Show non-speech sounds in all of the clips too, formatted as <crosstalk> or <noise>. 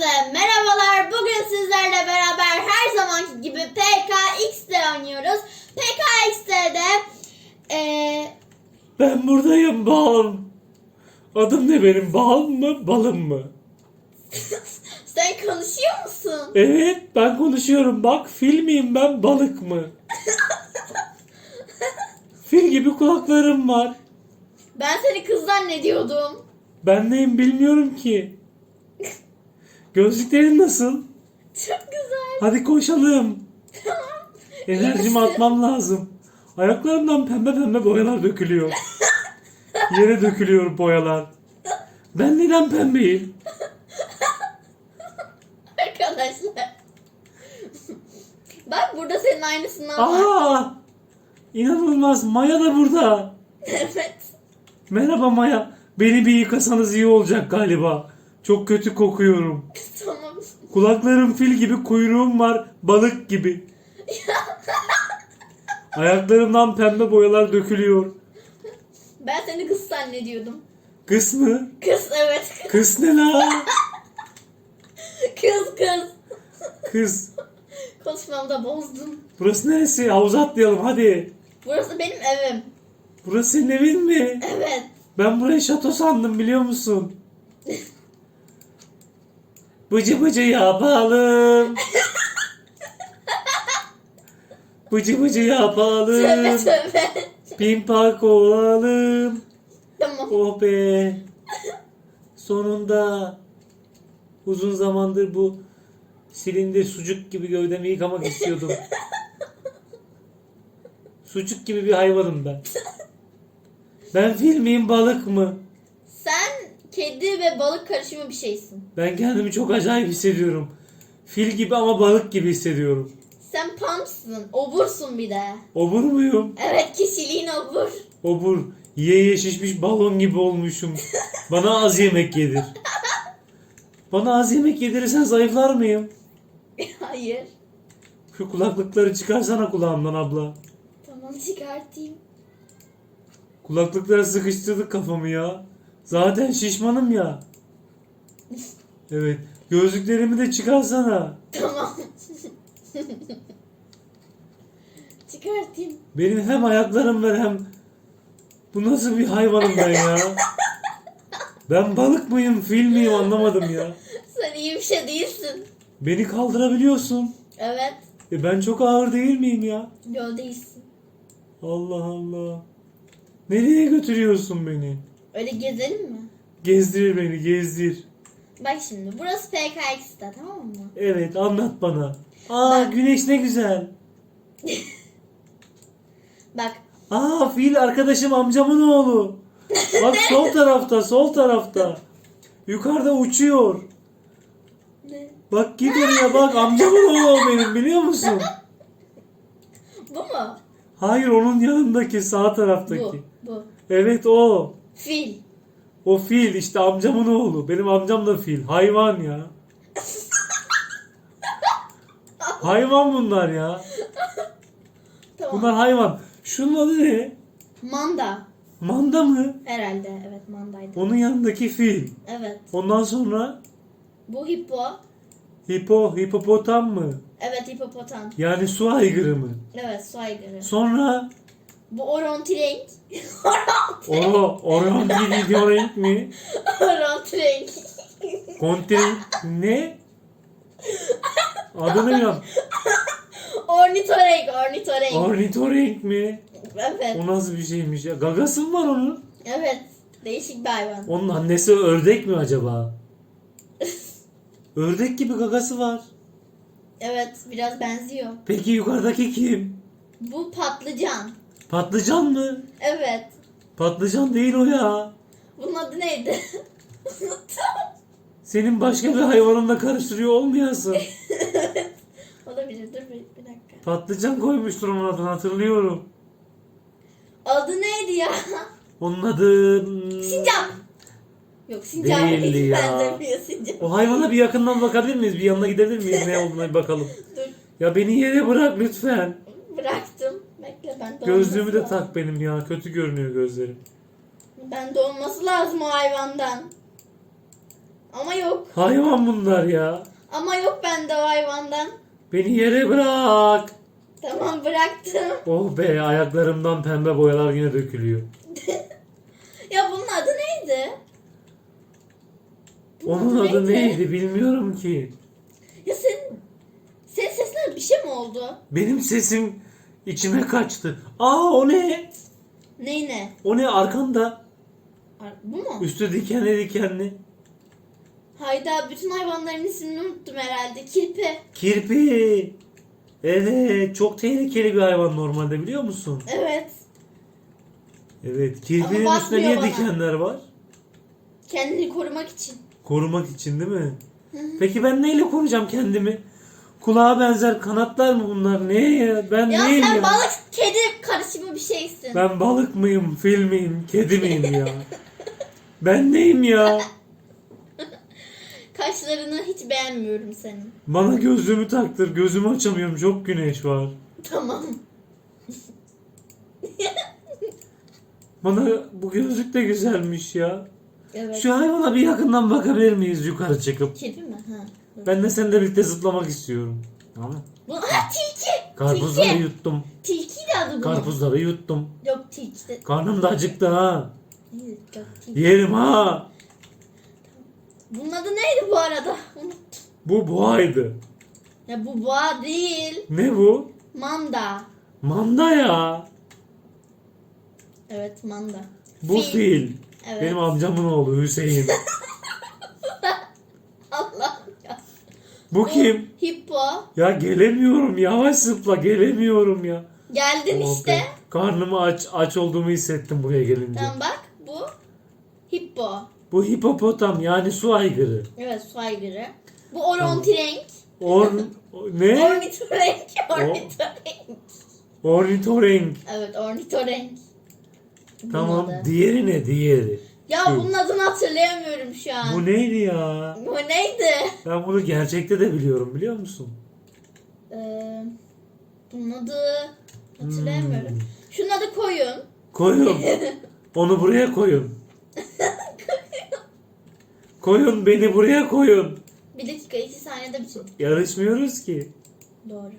Herkese merhabalar. Bugün sizlerle beraber her zamanki gibi PKX'de oynuyoruz. PKX'de de eee Ben buradayım balım. Adım ne benim? Bal mı? Balım mı? <laughs> sen konuşuyor musun? Evet ben konuşuyorum. Bak fil miyim ben balık mı? <laughs> fil gibi kulaklarım var. Ben seni kız zannediyordum. Ben neyim bilmiyorum ki. Gözlüklerin nasıl? Çok güzel. Hadi koşalım. <laughs> Enerjimi atmam lazım. Ayaklarımdan pembe pembe boyalar dökülüyor. Yere dökülüyor boyalar. Ben neden pembeyim? <laughs> Arkadaşlar. Bak burada senin aynısından var. Aa! İnanılmaz. Maya da burada. <laughs> evet. Merhaba Maya. Beni bir yıkasanız iyi olacak galiba. Çok kötü kokuyorum. Tamam. Kulaklarım fil gibi, kuyruğum var balık gibi. Ayaklarımdan pembe boyalar dökülüyor. Ben seni kız zannediyordum. Kız mı? Kız evet. Kız ne la? Kız kız. Kız. Konuşmamda bozdun. Burası neresi? Havuza atlayalım hadi. Burası benim evim. Burası senin evin mi? Evet. Ben burayı şato sandım biliyor musun? Bıcı bıcı yapalım. Bıcı bıcı Tövbe yapalım. tövbe. Pimpak olalım. tamam. Oh be. Sonunda. Uzun zamandır bu silindir sucuk gibi gövdemi yıkamak istiyordum. sucuk gibi bir hayvanım ben. Ben fil miyim balık mı? Kedi ve balık karışımı bir şeysin. Ben kendimi çok acayip hissediyorum. Fil gibi ama balık gibi hissediyorum. Sen pumpsın. Obursun bir de. Obur muyum? Evet kişiliğin obur. Obur. Ye ye şişmiş balon gibi olmuşum. Bana az yemek yedir. Bana az yemek yedirirsen zayıflar mıyım? <laughs> Hayır. Şu kulaklıkları çıkarsana kulağımdan abla. Tamam çıkartayım. Kulaklıklara sıkıştırdık kafamı ya. Zaten şişmanım ya. Evet. Gözlüklerimi de çıkarsana. Tamam. çıkartayım. Benim hem ayaklarım var hem... Bu nasıl bir hayvanım ben ya? Ben balık mıyım, fil miyim anlamadım ya. Sen iyi bir şey değilsin. Beni kaldırabiliyorsun. Evet. E ben çok ağır değil miyim ya? Yol değilsin. Allah Allah. Nereye götürüyorsun beni? Öyle gezelim mi? Gezdir beni, gezdir. Bak şimdi burası PKX'de tamam mı? Evet, anlat bana. Aa, Bak. güneş ne güzel. <laughs> Bak Aa, fil arkadaşım amcamın oğlu. Bak <laughs> sol tarafta, sol tarafta. Yukarıda uçuyor. ne? Bak git oraya bak amcamın oğlu o benim biliyor musun? Bu mu? Hayır onun yanındaki sağ taraftaki. Bu. Bu. Evet o. Fil. O fil işte amcamın oğlu. Benim amcam da fil. Hayvan ya. <laughs> Hayvan bunlar ya. Tamam. Bunlar hayvan. Şunun adı ne? Manda. Manda mı? Herhalde evet mandaydı. Onun yanındaki fil. Evet. Ondan sonra Bu hippo. hipo, hipopotam mı? Evet hipopotam. Yani su aygırı mı? Evet su aygırı. Sonra Bu orontirenk. <laughs> o orangidiorenk mi? <laughs> orontirenk. Kontin ne? Adını bilmem. Ornitorenk. Ornitorenk. Ornitorenk mi? evet. O nasıl bir şeymiş ya? Gagası mı var onun? Evet. Değişik bir hayvan. Onun annesi ördek mi acaba? <laughs> Ördek gibi gagası var. Evet biraz benziyor. Peki yukarıdaki kim? Bu patlıcan. Patlıcan mı? Evet. Patlıcan değil o ya. Bunun adı neydi? <laughs> Senin başka bir hayvanınla karıştırıyor olmayasın. Olabilir. Dur bir, bir dakika. Patlıcan koymuştur onun adını hatırlıyorum. Adı neydi ya? Onun adı... hmm, Sincap. Yok sincap Değildi hiç ya. benzemiyor sincap. O hayvana bir yakından bakabilir miyiz? Bir yanına gidebilir miyiz? Ne olduğuna bir bakalım. <laughs> Dur Ya beni yere bırak lütfen. bıraktım. Bekle ben de Gözlüğümü de lazım. tak benim ya. Kötü görünüyor gözlerim. Ben de olması lazım o hayvandan. Ama yok. Hayvan bunlar ya. Ama yok bende o hayvandan. Beni yere bırak. Tamam bıraktım. Oh be ayaklarımdan pembe boyalar yine dökülüyor. <laughs> Ya bunun adı neydi? Bunun Onun adı neydi bilmiyorum ki. Ya senin, senin sesine bir şey mi oldu? Benim sesim içime kaçtı. Aa o ne? Ney ne? O ne arkanda? Ar- Bu mu? Üstü dikenli dikenli. Hayda bütün hayvanların ismini unuttum herhalde. Kirpi. Kirpi. Evet çok tehlikeli bir hayvan normalde biliyor musun? Evet. Evet kirpinin Ama üstünde niye bakmıyor bana. dikenler var? Kendini korumak için. Korumak için değil mi? Peki ben neyle koruyacağım kendimi? Kulağa benzer kanatlar mı bunlar? Ne ya? Ben Ya neyim sen ya? balık kedi karışımı bir şeysin. Ben balık mıyım, fil miyim, kedi miyim ya? <laughs> ben neyim ya? <laughs> Kaşlarını hiç beğenmiyorum senin. Bana gözlüğümü taktır. Gözümü açamıyorum. Çok güneş var. Tamam. <laughs> Bana bu gözlük de güzelmiş ya. Evet. Şu hayvana bir yakından bakabilir miyiz yukarı çıkıp? Kirpi mi? Ha. Ben de seninle birlikte zıplamak istiyorum. Tamam. Bu, ha tilki. Karpuzları Tilki. yuttum. Tilki de adı bunun. Karpuzları yuttum. Yok tilki de. Karnım da acıktı ha. Yok tilki. Yerim ha. Bunun adı neydi bu arada? Unuttum. Bu boğaydı. Ya bu boğa değil. Ne bu? Manda. Manda ya. Evet manda. Bu Fil. fil. Evet. Benim amcamın oğlu Hüseyin. <laughs> Allah. Bu kim? Hippo. Ya gelemiyorum. Yavaş zıpla gelemiyorum ya. Geldin Oh işte. be. Karnımı aç aç olduğumu hissettim buraya gelince. Tamam bak bu hippo. Bu hipopotam yani su aygırı. Evet su aygırı. Bu orontirenk. Or <laughs> ne? Ornitorenk. Ornitorenk. Ornitorenk. Evet ornitorenk. Tamam. Diğeri ne? Diğeri. Ya Şu. bunun adını hatırlayamıyorum şu an. Bu neydi ya? Bu neydi? Ben bunu gerçekte de biliyorum biliyor musun? Ee, bunun adı hatırlayamıyorum. Hmm. Şunun adı koyun. Koyun. <laughs> Onu buraya koyun. Koyun beni buraya koyun. Bir dakika iki saniyede bitir. Yarışmıyoruz ki. Doğru.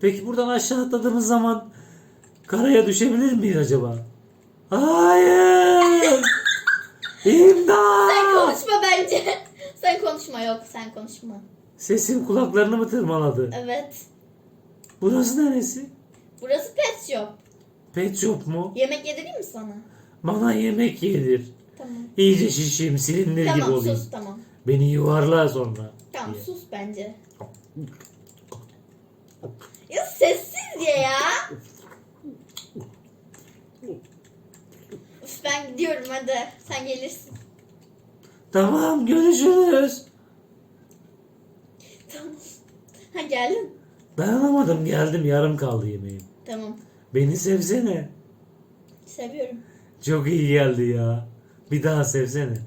Peki buradan aşağı atladığımız zaman karaya düşebilir miyiz acaba? Hayır. Sen İmdat. konuşma bence. <laughs> sen konuşma yok sen konuşma. Sesim kulaklarını mı tırmaladı? Evet. Burası neresi? Burası pet shop. Pet shop mu? Yemek yedireyim mi sana? Bana yemek yedir. Tamam. İyice şişeyim, silindir gibi Tamam olayım. sus tamam. Beni yuvarla sonra. Tamam diye. sus bence. Ya sessiz ye ya. Üf, ben gidiyorum hadi. Sen gelirsin. Tamam görüşürüz. Tamam. Ha geldin. Dayanamadım geldim yarım kaldı yemeğim. Tamam. Beni sevsene. Seviyorum. Çok iyi geldi ya. Bir daha sevsene.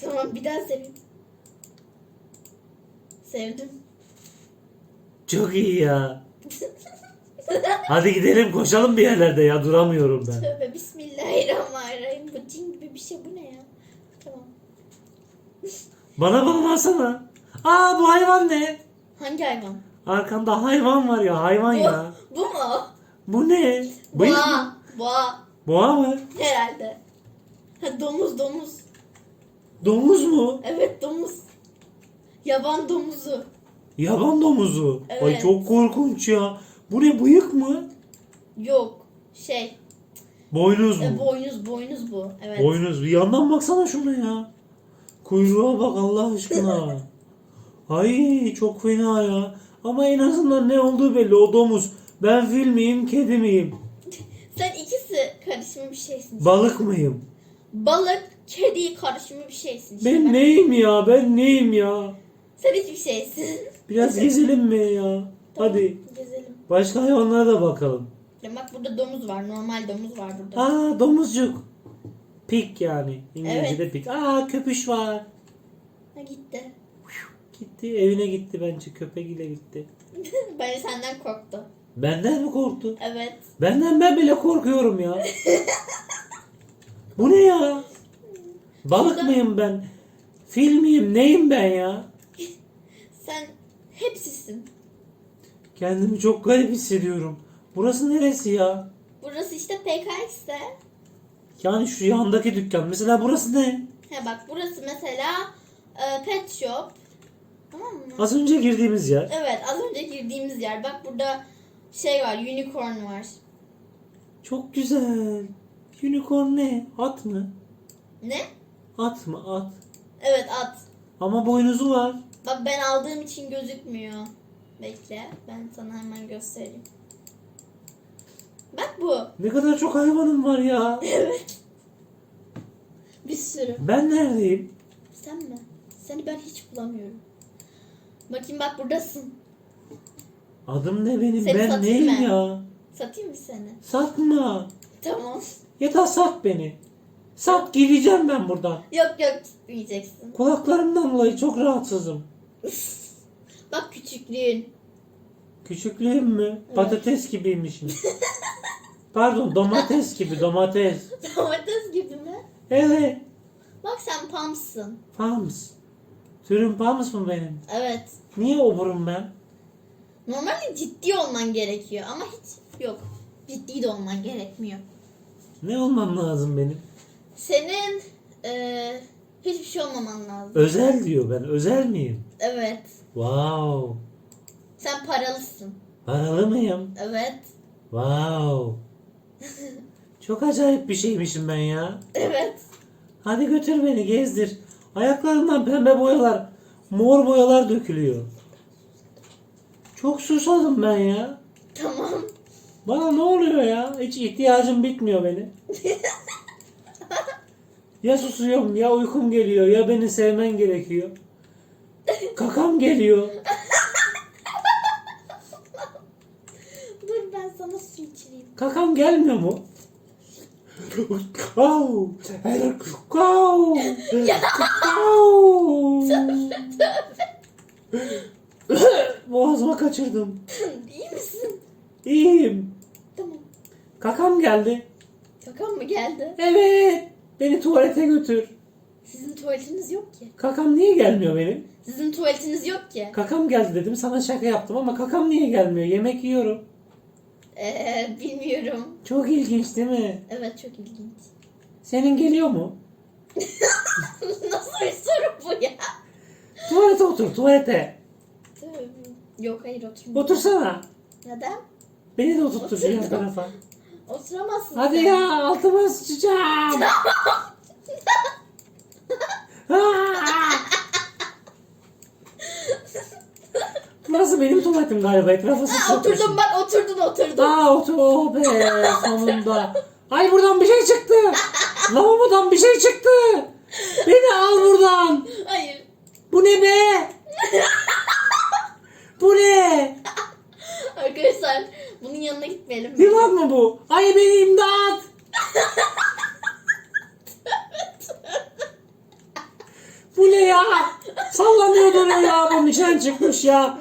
Tamam bir daha seveyim. Sevdim. Çok iyi ya. <laughs> Hadi gidelim koşalım bir yerlerde ya duramıyorum ben. Tövbe bismillahirrahmanirrahim. Bu cin gibi bir şey bu ne ya? Bana bana alsana. Aa bu hayvan ne? Hangi hayvan? Arkanda hayvan var ya hayvan Bu, ya. bu mu? Bu ne? Bıyık mı? Boğa. Boğa. Boğa mı? Herhalde. Ha, domuz domuz. Domuz mu? Evet domuz. Yaban domuzu. Yaban domuzu. Ay Evet. çok korkunç ya. Bu ne bıyık mı? Yok. Şey. Boynuz mu? E, boynuz boynuz bu. Evet. Boynuz. Bir yandan baksana şuna ya. Kuyruğa bak Allah aşkına. Ay çok fena ya. Ama en azından ne olduğu belli. O domuz. Ben fil miyim, kedi miyim? Sen ikisi karışımı bir şeysin. Balık mıyım? Balık, kedi karışımı bir şeysin. işte. Ben neyim ya? Ben neyim ya? Sen hiçbir şeysin. Biraz <laughs> gezelim mi ya? Hadi. Gezelim. Başka hayvanlara da bakalım. Ya bak burada domuz var. Normal domuz var burada. Aa domuzcuk. Pik yani. İngilizce'de pik. Aa köpüş var. Ha gitti. Gitti evine gitti bence köpeğiyle gitti. <laughs> Bence senden korktu. Benden mi korktu? Evet. Benden ben bile korkuyorum ya. Bu ne ya? Balık Şurada- mıyım ben? Fil miyim? Neyim ben ya? Sen hepsisin. Kendimi çok garip hissediyorum. Burası neresi ya? Burası işte PKX'te. Yani şu yandaki dükkan. Mesela burası ne? He bak burası mesela e, pet shop. Tamam mı? Az önce girdiğimiz yer. Evet az önce girdiğimiz yer. Bak burada şey var unicorn var. Çok güzel. Unicorn ne? At mı? Ne? At mı? At. Evet at. Ama boynuzu var. Bak ben aldığım için gözükmüyor. Bekle ben sana hemen göstereyim. Bak bu. Ne kadar çok hayvanım var ya. Evet. Bir sürü. Ben neredeyim? Sen mi? Seni ben hiç bulamıyorum. Bakayım bak buradasın. Adım ne benim? Seni ben satayım neyim mı? ya? Satayım mı seni? Satma. Tamam. Ya da sat beni. Sat gideceğim ben buradan. Yok yok gitmeyeceksin. Kulaklarımdan dolayı çok rahatsızım. Bak küçüklüğün. Küçüklüğüm mü? Patates gibiymişim. Pardon domates gibi domates. <laughs> Domates gibi mi? Evet. Bak sen Pumps'ın. Pams. Türüm Pams mı benim? Evet. Niye oburum ben? Normalde ciddi olman gerekiyor ama hiç yok. Ciddi de olman gerekmiyor. Ne olmam lazım benim? Senin eee hiçbir şey olmaman lazım. Özel diyor ben. Özel miyim? Evet. Wow. Sen paralısın. Paralı mıyım? Evet. Wow. <laughs> Çok acayip bir şeymişim ben ya. Evet. Hadi götür beni gezdir. Ayaklarımdan pembe boyalar, mor boyalar dökülüyor. Çok susadım ben ya. Tamam. Bana ne oluyor ya? Hiç ihtiyacım bitmiyor benim. <laughs> Ya susuyorum ya uykum geliyor ya beni sevmen gerekiyor. Kakam geliyor. Dur su içireyim. Kakam gelmiyor mu? Au! Au! Au! Boğazıma kaçırdım. İyi misin? İyiyim. Tamam. Kakam geldi. Şaka mı geldi? Evet. Beni tuvalete götür. Sizin tuvaletiniz yok ki. Kakam niye gelmiyor benim? Sizin tuvaletiniz yok ki. Kakam geldi dedim sana şaka yaptım ama kakam niye gelmiyor? Yemek yiyorum. Eee bilmiyorum. Çok ilginç değil mi? Evet çok ilginç. Senin geliyor mu? <laughs> Nasıl bir soru bu ya? Tuvalete otur tuvalete. Tövbe. Yok hayır oturma. Otursana. Neden? Beni de oturtur şu yan Oturdum. tarafa. Oturamazsın Hadi sen. ya altıma sıçacağım. <laughs> Aa! Burası benim tuvaletim galiba. Etrafa Ha, sıçratmışım. oturdum bak oturdun oturdun. Aa otur oh be sonunda. Ay buradan bir şey çıktı. Lavabodan bir şey çıktı. Beni al buradan. Hayır. Bu ne be? Bu ne? Arkadaşlar bunun yanına gitmeyelim. Yılan mı bu? Ay beni imdat. Bu ne ya? Sallanıyor dönüyor ya. Bunun içinden çıkmış ya.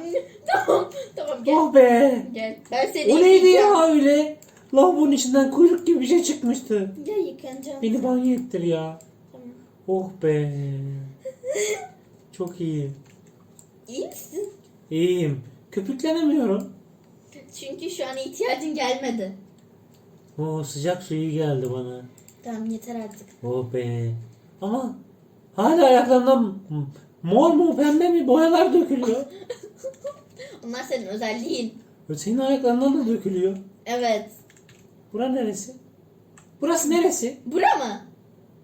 tamam tamam gel. Oh be. Gel. Ben seni O neydi yıkayacağım. ya öyle? Lavabonun içinden kuyruk gibi bir şey çıkmıştı. Gel yıkanacağım. Beni banyo ettir ya. Tamam. Oh be. Çok iyi. İyi misin? İyiyim. Köpüklenemiyorum. Çünkü şu an ihtiyacın gelmedi. O sıcak suyu geldi bana. Tamam yeter artık. Oh be. Ama hala ayaklarımdan mor mu pembe mi boyalar dökülüyor. <laughs> Onlar senin özelliğin. Senin ayaklarından da dökülüyor. Evet. Bura neresi? Burası neresi? Bura mı?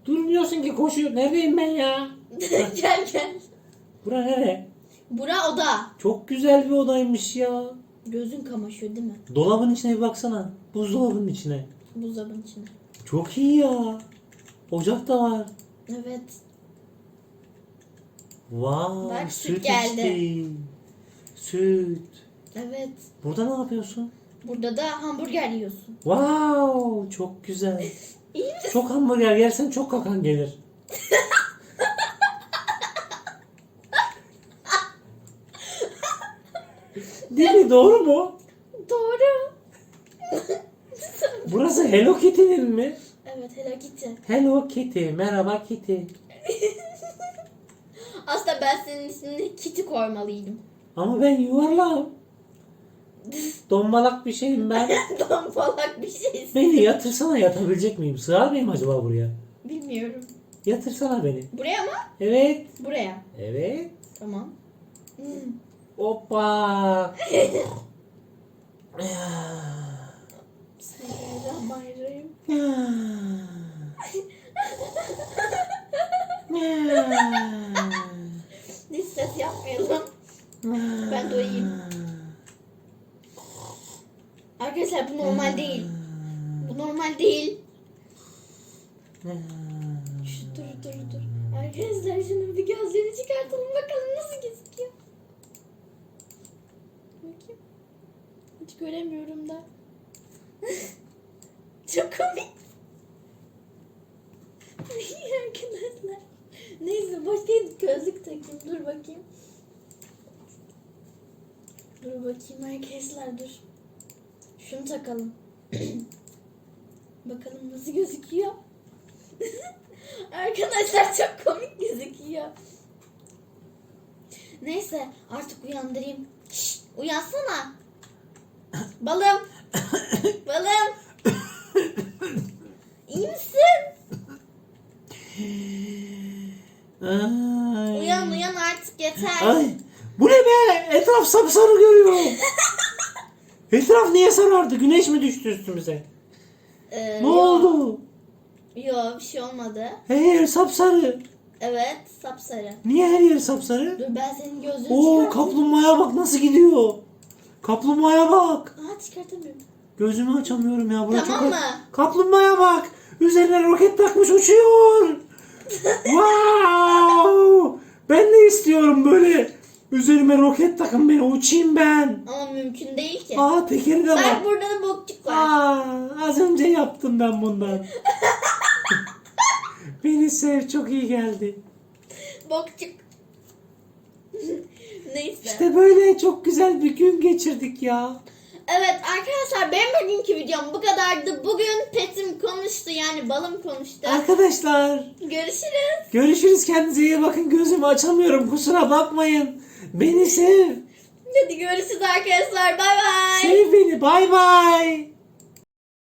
Durmuyorsun ki koşuyor. Neredeyim ben ya? <laughs> gel gel. Bura nere? Bura oda. Çok güzel bir odaymış ya. Gözün kamaşıyor değil mi? Dolabın içine bir baksana. Buzdolabının içine. Buzdolabının içinde. Çok iyi ya. Ocak da var. Evet. Vay. Bak, süt süt geldi. içtim. Süt. Evet. Burada ne yapıyorsun? Burada da hamburger yiyorsun. Wow, çok güzel. <laughs> İyi misin? Çok hamburger yersen çok kakan gelir. <laughs> Değil mi? Doğru mu? Doğru. <laughs> Burası Hello Kitty'nin mi? evet Hello Kitty. Hello Kitty. Merhaba Kitty. Aslında ben senin ismini Kitty koymalıydım. Ama ben yuvarlağım. Dombalak bir şeyim ben. <laughs> Dombalak bir şeysin. Beni yatırsana yatabilecek miyim? Sığar mıyım acaba buraya? Bilmiyorum. Yatırsana beni. Buraya mı? Evet. Buraya. Evet. Tamam. Hmm. Hoppa. <laughs> Bismillahirrahmanirrahim. Ben doyayım. Arkadaşlar bu normal değil. Bu normal değil. Şu dur dur dur. Arkadaşlar şunun bir gözlerini çıkartalım bakalım nasıl gözüküyor. Bakayım. Hiç göremiyorum da. <laughs> Çok komik. <laughs> Arkadaşlar. Neyse başka gözlük takayım. Dur bakayım. Dur bakayım arkadaşlar dur. Şunu takalım. <clears throat> Bakalım nasıl gözüküyor. <laughs> Arkadaşlar çok komik gözüküyor. Neyse artık uyandırayım. Şşt, uyansana. <coughs> Balım. Balım. <coughs> İyi misin? Ay. Uyan uyan artık yeter. Ay. Bu ne be? Etraf sapsarı görüyorum. <laughs> Etraf niye sarardı? Güneş mi düştü üstümüze? Ee, Ne yo- oldu? Yo bir şey olmadı. Her yer sapsarı. Evet sapsarı. Niye her yer sapsarı? Dur ben senin gözlerini Oo çıkartayım. kaplumbağaya bak nasıl gidiyor. Kaplumbağaya bak. Aa çıkartamıyorum. Gözümü açamıyorum ya. Burası Tamam çok... mı? Kaplumbağaya bak. Üzerine roket takmış uçuyor. <laughs> wow. Ben de istiyorum böyle. Üzerime roket takın beni uçayım ben. Ama mümkün değil ki. Aa tekeri de var. Bak burada da bokçuk var. Aa, az önce yaptım ben bundan. <laughs> Beni sev çok iyi geldi. Bokçuk. <laughs> Neyse. İşte böyle çok güzel bir gün geçirdik ya. Evet arkadaşlar benim bugünkü videom bu kadardı. Bugün petim konuştu yani balım konuştu. Arkadaşlar Görüşürüz. görüşürüz kendinize iyi bakın gözümü açamıyorum kusura bakmayın. Beni sev. Hadi görüşürüz arkadaşlar. Bay bay. Sev beni bay bay.